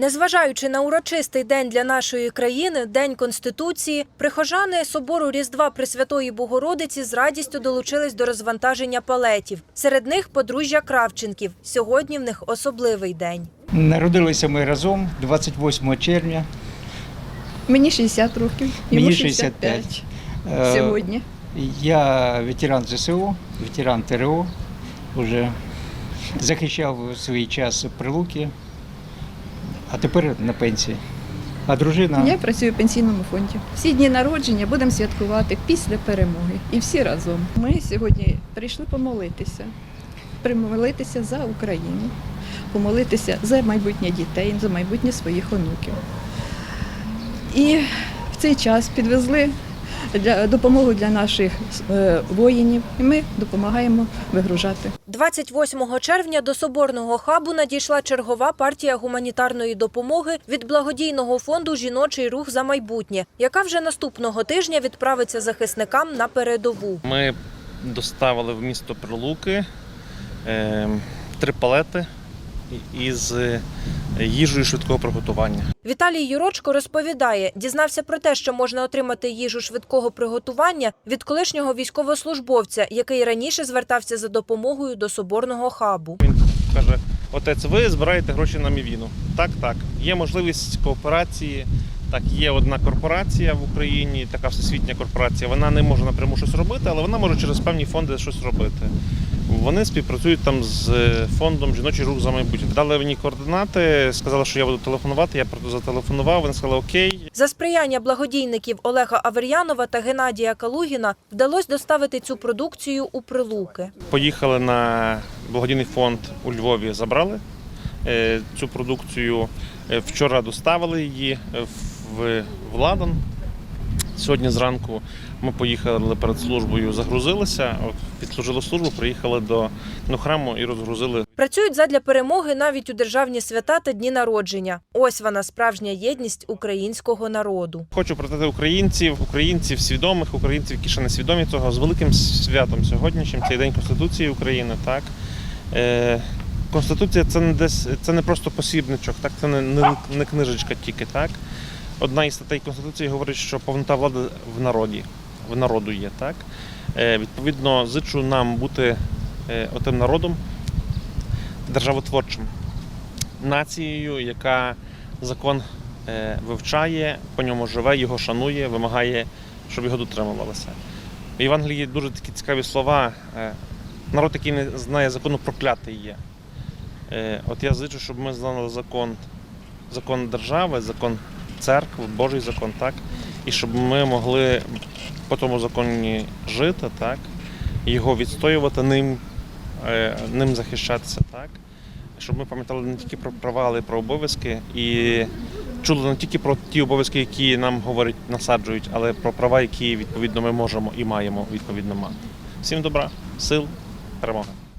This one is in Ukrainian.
Незважаючи на урочистий день для нашої країни, День Конституції, прихожани собору Різдва Пресвятої Богородиці з радістю долучились до розвантаження палетів. Серед них подружжя Кравченків. Сьогодні в них особливий день. Народилися ми разом 28 червня. Мені 60 років, йому Мені 65 65. Е, сьогодні. Я ветеран ЗСУ, ветеран ТРО. Уже захищав свій час прилуки, а тепер на пенсії. А дружина Я працюю в пенсійному фонді. Всі дні народження будемо святкувати після перемоги. І всі разом. Ми сьогодні прийшли помолитися. примолитися за Україну, помолитися за майбутнє дітей, за майбутнє своїх онуків. І в цей час підвезли для, допомогу для наших е, воїнів, і ми допомагаємо вигружати. 28 червня до соборного хабу надійшла чергова партія гуманітарної допомоги від благодійного фонду Жіночий рух за майбутнє, яка вже наступного тижня відправиться захисникам на передову. Ми доставили в місто Прилуки е, три палети із е, їжею швидкого приготування. Віталій Юрочко розповідає, дізнався про те, що можна отримати їжу швидкого приготування від колишнього військовослужбовця, який раніше звертався за допомогою до соборного хабу. Він каже: отець, ви збираєте гроші на мівіну. Так, так. Є можливість кооперації. Так, є одна корпорація в Україні, така всесвітня корпорація. Вона не може напряму щось робити, але вона може через певні фонди щось робити. Вони співпрацюють там з е, фондом Жіночий рух за майбутнє. Дали мені координати, сказали, що я буду телефонувати. Я просто зателефонував. Вони сказали Окей. За сприяння благодійників Олега Авер'янова та Геннадія Калугіна вдалося доставити цю продукцію у Прилуки. Поїхали на благодійний фонд у Львові, забрали е, цю продукцію. Е, Вчора доставили її в в Ладан. Сьогодні зранку ми поїхали перед службою, загрузилися, от, відслужили службу, приїхали до, до храму і розгрузили Працюють задля перемоги навіть у державні свята та дні народження. Ось вона справжня єдність українського народу. Хочу привітати українців, українців свідомих, українців, які ще не свідомі цього з великим святом сьогоднішнім. Цей день Конституції України. Так е, Конституція це не десь це не просто посібничок, так це не, не, не книжечка тільки. Так одна із статей Конституції говорить, що повнота влади в народі, в народу є. Так е, відповідно, зичу нам бути е, отим народом державотворчим нацією, яка закон е, вивчає, по ньому живе, його шанує, вимагає, щоб його дотримувалося. В Євангелії дуже такі цікаві слова. Народ, який не знає закону, проклятий є. От я зичу, щоб ми знали закон, закон держави, закон церкви, Божий закон, так? І щоб ми могли по тому законі жити, так? Його відстоювати, ним, е, ним захищатися, так? Щоб ми пам'ятали не тільки про права, але й про обов'язки і чули не тільки про ті обов'язки, які нам говорять, насаджують, але про права, які відповідно ми можемо і маємо відповідно мати. Всім добра, сил, перемоги.